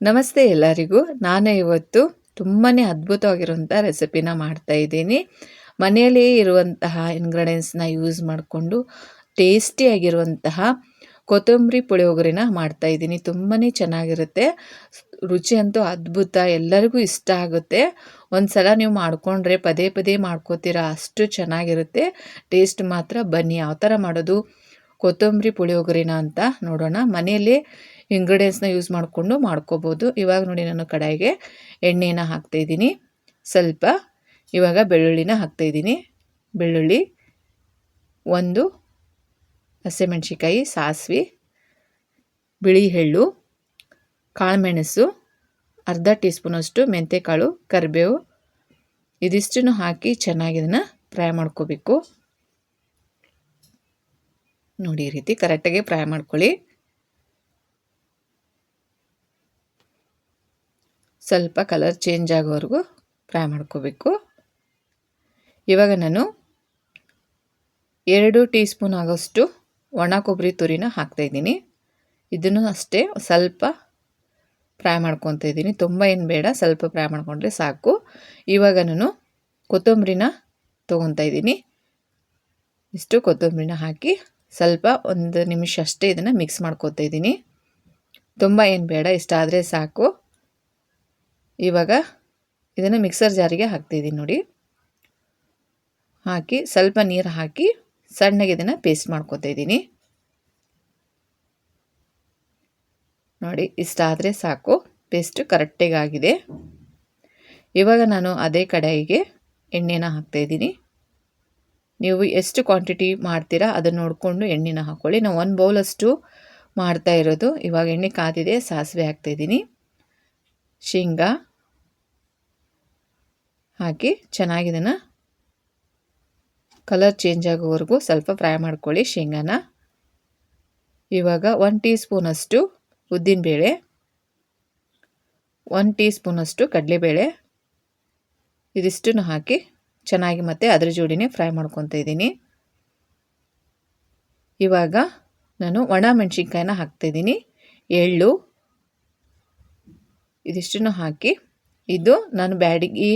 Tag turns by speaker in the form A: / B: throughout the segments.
A: ನಮಸ್ತೆ ಎಲ್ಲರಿಗೂ. ನಾನು ಇವತ್ತು ತುಂಬಾ ಅದ್ಭುತವಾಗಿರುವಂಥ ರೆಸಿಪಿನ ಮಾಡ್ತಾ ಇದ್ದೀನಿ. ಮನೆಯಲ್ಲೇ ಇರುವಂತಹ ಇಂಗ್ರೀಡಿಯೆಂಟ್ಸ್ನ ಯೂಸ್ ಮಾಡಿಕೊಂಡು ಟೇಸ್ಟಿಯಾಗಿರುವಂತಹ ಕೊತ್ತಂಬರಿ ಪುಳಿಯೋಗರೆನ ಮಾಡ್ತಾ ಇದ್ದೀನಿ. ತುಂಬಾ ಚೆನ್ನಾಗಿರುತ್ತೆ. ರುಚಿ ಅಂತೂ ಅದ್ಭುತ. ಎಲ್ಲರಿಗೂ ಇಷ್ಟ ಆಗುತ್ತೆ. ಒಂದು ಸಲ ನೀವು ಮಾಡಿಕೊಂಡ್ರೆ ಪದೇ ಪದೇ ಮಾಡ್ಕೋತೀರಾ ಅಷ್ಟು ಚೆನ್ನಾಗಿರುತ್ತೆ. ಟೇಸ್ಟ್ ಮಾತ್ರ ಬನ್ನಿ. ಯಾವ ಥರ ಮಾಡೋದು? ಕೊತ್ತಂಬರಿ ಪುಳಿಯೋಗರೆನ ಅಂತ ನೋಡೋಣ. ಮನೆಯಲ್ಲೇ ಇಂಗ್ರೀಡಿಯೆಂಟ್ಸ್ನ ಯೂಸ್ ಮಾಡಿಕೊಂಡು ಮಾಡ್ಕೋಬೋದು. ಇವಾಗ ನೋಡಿ ನಾನು ಕಡಾಯಿಗೆ ಎಣ್ಣೆನ ಹಾಕ್ತಾಯಿದ್ದೀನಿ ಸ್ವಲ್ಪ ಇವಾಗ ಬೆಳ್ಳುಳ್ಳಿನ ಹಾಕ್ತಾಯಿದ್ದೀನಿ ಬೆಳ್ಳುಳ್ಳಿ, ಒಂದು ಹಸಿಮೆಣ್ಸಿಕಾಯಿ ಸಾಸಿವೆ ಬಿಳಿ ಎಳ್ಳು ಕಾಳುಮೆಣಸು, ಅರ್ಧ ಟೀ ಸ್ಪೂನಷ್ಟು ಮೆಂತ್ಯಕಾಳು ಕರಿಬೇವು, ಇದಿಷ್ಟನ್ನು ಹಾಕಿ ಚೆನ್ನಾಗಿ ಇದನ್ನು ಫ್ರೈ ಮಾಡ್ಕೋಬೇಕು. ನೋಡಿ ಈ ರೀತಿ ಕರೆಕ್ಟಾಗಿ ಫ್ರೈ ಮಾಡ್ಕೊಳ್ಳಿ. ಸ್ವಲ್ಪ ಕಲರ್ ಚೇಂಜ್ ಆಗೋವರೆಗೂ ಫ್ರೈ ಮಾಡ್ಕೋಬೇಕು. ಇವಾಗ ನಾನು ಎರಡು ಟೀ ಸ್ಪೂನ್ ಆಗೋಷ್ಟು ಒಣ ಕೊಬ್ಬರಿ ತುರಿನ ಹಾಕ್ತಾಯಿದ್ದೀನಿ ಇದನ್ನು ಅಷ್ಟೇ ಸ್ವಲ್ಪ ಫ್ರೈ ಮಾಡ್ಕೊತ ಇದ್ದೀನಿ. ತುಂಬ ಏನು ಬೇಡ, ಸ್ವಲ್ಪ ಫ್ರೈ ಮಾಡ್ಕೊಂಡ್ರೆ ಸಾಕು. ಇವಾಗ ನಾನು ಕೊತ್ತಂಬರಿನ ತೊಗೊತಾ ಇದ್ದೀನಿ. ಇಷ್ಟು ಕೊತ್ತಂಬರಿನ ಹಾಕಿ ಸ್ವಲ್ಪ ಒಂದು ನಿಮಿಷ ಅಷ್ಟೇ ಇದನ್ನು ಮಿಕ್ಸ್ ಮಾಡ್ಕೊತಾ ಇದ್ದೀನಿ. ತುಂಬ ಏನು ಬೇಡ, ಇಷ್ಟ ಆದರೆ ಸಾಕು. ಇವಾಗ ಇದನ್ನು ಮಿಕ್ಸರ್ ಜಾರಿಗೆ ಹಾಕ್ತಿದ್ದೀನಿ ನೋಡಿ. ಹಾಕಿ ಸ್ವಲ್ಪ ನೀರು ಹಾಕಿ ಸಣ್ಣಗೆ ಇದನ್ನು ಪೇಸ್ಟ್ ಮಾಡ್ಕೊತಾ ಇದ್ದೀನಿ ನೋಡಿ, ಇಷ್ಟ ಆದರೆ ಸಾಕು. ಪೇಸ್ಟು ಕರೆಕ್ಟಾಗಿ ಆಗಿದೆ. ಇವಾಗ ನಾನು ಅದೇ ಕಡಾಯಿಗೆ ಎಣ್ಣೆನ ಹಾಕ್ತಾಯಿದ್ದೀನಿ ನೀವು ಎಷ್ಟು ಕ್ವಾಂಟಿಟಿ ಮಾಡ್ತೀರಾ ಅದನ್ನು ನೋಡಿಕೊಂಡು ಎಣ್ಣೆನ ಹಾಕ್ಕೊಳ್ಳಿ ನಾವು ಒಂದು ಬೌಲಷ್ಟು ಮಾಡ್ತಾ ಇರೋದು. ಇವಾಗ ಎಣ್ಣೆ ಕಾದಿದೆ, ಸಾಸಿವೆ ಹಾಕ್ತಾಯಿದ್ದೀನಿ ಶೇಂಗಾ ಹಾಕಿ ಚೆನ್ನಾಗಿದನ್ನು ಕಲರ್ ಚೇಂಜ್ ಆಗೋವರೆಗೂ ಸ್ವಲ್ಪ ಫ್ರೈ ಮಾಡ್ಕೊಳ್ಳಿ ಶೇಂಗಾನ. ಇವಾಗ ಒನ್ ಟೀ ಸ್ಪೂನಷ್ಟು ಉದ್ದಿನಬೇಳೆ ಒನ್ ಟೀ ಸ್ಪೂನಷ್ಟು ಕಡಲೆಬೇಳೆ, ಇದಿಷ್ಟನ್ನು ಹಾಕಿ ಚೆನ್ನಾಗಿ ಮತ್ತೆ ಅದರ ಜೋಡಿನೇ ಫ್ರೈ ಮಾಡ್ಕೊತ ಇದ್ದೀನಿ. ಇವಾಗ ನಾನು ಒಣ ಮೆಣಸಿನ್ಕಾಯಿನ ಹಾಕ್ತಾಯಿದ್ದೀನಿ ಎಳ್ಳು ಇದಿಷ್ಟನ್ನು ಹಾಕಿ, ಇದು ನಾನು ಬ್ಯಾಡಿಗೆ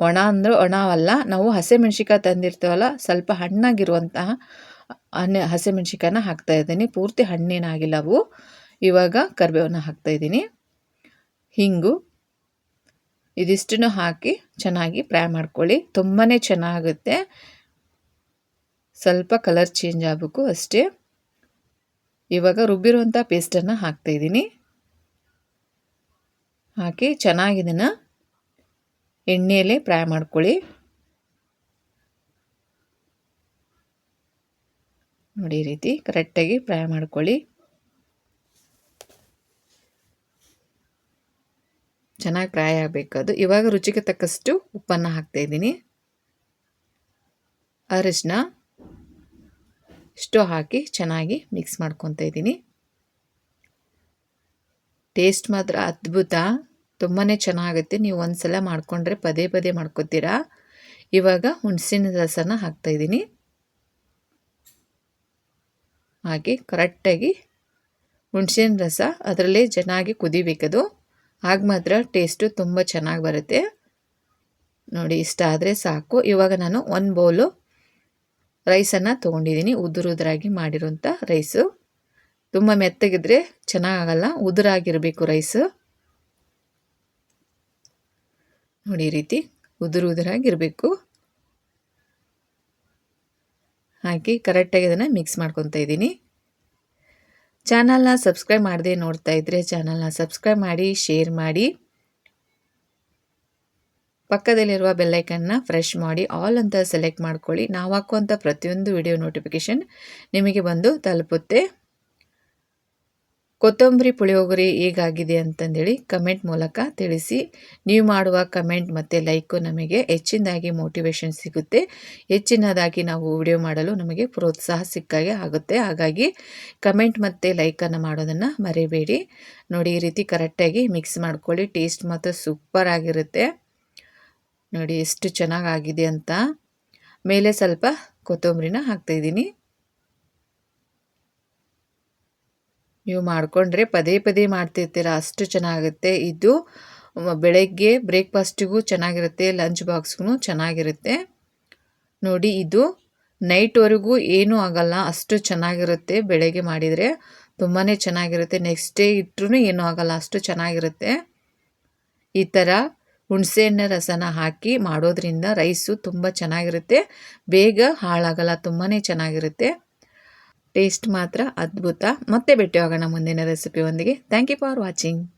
A: ಒಣ ಅಂದ್ರೆ ಒಣವಲ್ಲ ನಾವು ಹಸಿಮೆಣ್ಸಿಕಾಯಿ ತಂದಿರ್ತೀವಲ್ಲ, ಸ್ವಲ್ಪ ಹಣ್ಣಾಗಿರುವಂತಹ ಹಣ್ಣು ಹಸಿಮೆಣ್ಸಿಕಾಯನ್ನ ಹಾಕ್ತಾ ಇದ್ದೀನಿ. ಪೂರ್ತಿ ಹಣ್ಣೇನಾಗಿಲ್ಲ ಅವು. ಇವಾಗ ಕರಿಬೇವನ್ನ ಹಾಕ್ತಾಯಿದ್ದೀನಿ ಹಿಂಗು ಇದಿಷ್ಟನ್ನು ಹಾಕಿ ಚೆನ್ನಾಗಿ ಫ್ರೈ ಮಾಡ್ಕೊಳ್ಳಿ. ತುಂಬಾ ಚೆನ್ನಾಗುತ್ತೆ. ಸ್ವಲ್ಪ ಕಲರ್ ಚೇಂಜ್ ಆಗಬೇಕು ಅಷ್ಟೇ. ಇವಾಗ ರುಬ್ಬಿರುವಂಥ ಪೇಸ್ಟನ್ನು ಹಾಕ್ತಾಯಿದ್ದೀನಿ ಹಾಕಿ ಚೆನ್ನಾಗಿದನ್ನು ಎಣ್ಣೆಯಲ್ಲೇ ಫ್ರೈ ಮಾಡ್ಕೊಳ್ಳಿ. ನೋಡಿ ಈ ರೀತಿ ಕರೆಕ್ಟಾಗಿ ಫ್ರೈ ಮಾಡ್ಕೊಳ್ಳಿ. ಚೆನ್ನಾಗಿ ಫ್ರೈ ಆಗಬೇಕದು ಇವಾಗ ರುಚಿಗೆ ತಕ್ಕಷ್ಟು ಉಪ್ಪನ್ನು ಹಾಕ್ತಾಯಿದ್ದೀನಿ ಅರಿಶಿನ ಇಷ್ಟು ಹಾಕಿ ಚೆನ್ನಾಗಿ ಮಿಕ್ಸ್ ಮಾಡ್ಕೊತಾ ಇದ್ದೀನಿ. ಟೇಸ್ಟ್ ಮಾತ್ರ ಅದ್ಭುತ. ತುಂಬಾ ಚೆನ್ನಾಗುತ್ತೆ ನೀವು ಒಂದು ಸಲ ಮಾಡಿಕೊಂಡ್ರೆ ಪದೇ ಪದೇ ಮಾಡ್ಕೊತೀರಾ? ಇವಾಗ ಹುಣಸಿನ ರಸನ ಹಾಕ್ತಾಯಿದ್ದೀನಿ ಹಾಗೆ ಕರೆಕ್ಟಾಗಿ ಹುಣಸಿನ ರಸ ಅದರಲ್ಲೇ ಚೆನ್ನಾಗಿ ಕುದಿಬೇಕದು. ಆಗ ಮಾತ್ರ ಟೇಸ್ಟು ತುಂಬ ಚೆನ್ನಾಗಿ ಬರುತ್ತೆ. ನೋಡಿ, ಇಷ್ಟ ಆದರೆ ಸಾಕು. ಇವಾಗ ನಾನು ಒಂದು ಬೌಲು ರೈಸನ್ನು ತೊಗೊಂಡಿದ್ದೀನಿ. ಉದುರು ಉದುರಾಗಿ ಮಾಡಿರೋಂಥ ರೈಸು. ತುಂಬ ಮೆತ್ತಗಿದ್ರೆ ಚೆನ್ನಾಗಲ್ಲ. ಉದುರಾಗಿರಬೇಕು ರೈಸು. ನೋಡಿ ಈ ರೀತಿ ಉದುರು ಉದುರಾಗಿರಬೇಕು ಹಾಕಿ ಕರೆಕ್ಟಾಗಿ ಅದನ್ನು ಮಿಕ್ಸ್ ಮಾಡ್ಕೊತಾ ಇದ್ದೀನಿ. ಚಾನಲ್ನ ಸಬ್ಸ್ಕ್ರೈಬ್ ಮಾಡದೆ ನೋಡ್ತಾ ಇದ್ದರೆ ಚಾನಲ್ನ ಸಬ್ಸ್ಕ್ರೈಬ್ ಮಾಡಿ ಶೇರ್ ಮಾಡಿ. ಪಕ್ಕದಲ್ಲಿರುವ ಬೆಲ್ಲೈಕನ್ನ ಫ್ರೆಶ್ ಮಾಡಿ ಆಲ್ ಅಂತ ಸೆಲೆಕ್ಟ್ ಮಾಡ್ಕೊಳ್ಳಿ. ನಾವು ಹಾಕುವಂಥ ಪ್ರತಿಯೊಂದು ವಿಡಿಯೋ ನೋಟಿಫಿಕೇಷನ್ ನಿಮಗೆ ಬಂದು ತಲುಪುತ್ತೆ. ಕೊತ್ತಂಬರಿ ಪುಳಿಯೋಗರೆ ಹೇಗಾಗಿದೆ ಅಂತಂದೇಳಿ ಕಮೆಂಟ್ ಮೂಲಕ ತಿಳಿಸಿ. ನೀವು ಮಾಡುವ ಕಮೆಂಟ್ ಮತ್ತು ಲೈಕು ನಮಗೆ ಹೆಚ್ಚಿನದಾಗಿ ಮೋಟಿವೇಶನ್ ಸಿಗುತ್ತೆ. ಹೆಚ್ಚಿನದಾಗಿ ನಾವು ವಿಡಿಯೋ ಮಾಡಲು ನಮಗೆ ಪ್ರೋತ್ಸಾಹ ಸಿಕ್ಕಾಗೆ ಆಗುತ್ತೆ. ಹಾಗಾಗಿ ಕಮೆಂಟ್ ಮತ್ತು ಲೈಕನ್ನು ಮಾಡೋದನ್ನು ಮರಿಬೇಡಿ. ನೋಡಿ, ಈ ರೀತಿ ಕರೆಕ್ಟಾಗಿ ಮಿಕ್ಸ್ ಮಾಡ್ಕೊಳ್ಳಿ. ಟೇಸ್ಟ್ ಮಾತ್ರ ಸೂಪರ್ ಆಗಿರುತ್ತೆ. ನೋಡಿ, ಎಷ್ಟು ಚೆನ್ನಾಗಾಗಿದೆ ಅಂತ. ಮೇಲೆ ಸ್ವಲ್ಪ ಕೊತ್ತಂಬರಿನ ಹಾಕ್ತಾಯಿದ್ದೀನಿ ನೀವು ಮಾಡಿಕೊಂಡ್ರೆ ಪದೇ ಪದೇ ಮಾಡ್ತಿರ್ತೀರ, ಅಷ್ಟು ಚೆನ್ನಾಗುತ್ತೆ. ಇದು ಬೆಳಗ್ಗೆ ಬ್ರೇಕ್ಫಾಸ್ಟಿಗೂ ಚೆನ್ನಾಗಿರುತ್ತೆ, ಲಂಚ್ ಬಾಕ್ಸ್ಗೂ ಚೆನ್ನಾಗಿರುತ್ತೆ. ನೋಡಿ, ಇದು ನೈಟ್ವರೆಗೂ ಏನೂ ಆಗಲ್ಲ, ಅಷ್ಟು ಚೆನ್ನಾಗಿರುತ್ತೆ ಬೆಳಗ್ಗೆ ಮಾಡಿದರೆ. ತುಂಬಾ ಚೆನ್ನಾಗಿರುತ್ತೆ, ನೆಕ್ಸ್ಟ್ ಡೇ ಇಟ್ಟರು ಏನೂ ಆಗಲ್ಲ, ಅಷ್ಟು ಚೆನ್ನಾಗಿರುತ್ತೆ. ಈ ಥರ ಹುಣಸೆಹಣ್ಣು ರಸನ ಹಾಕಿ ಮಾಡೋದ್ರಿಂದ ರೈಸು ತುಂಬ ಚೆನ್ನಾಗಿರುತ್ತೆ. ಬೇಗ ಹಾಳಾಗಲ್ಲ ತುಂಬಾ ಚೆನ್ನಾಗಿರುತ್ತೆ. ಟೇಸ್ಟ್ ಮಾತ್ರ ಅದ್ಭುತ. ಮತ್ತೆ ಭೇಟಿ ಆಗೋಣ ಮುಂದಿನ ರೆಸಿಪಿಯೊಂದಿಗೆ ಥ್ಯಾಂಕ್ ಯು ಫಾರ್ ವಾಚಿಂಗ್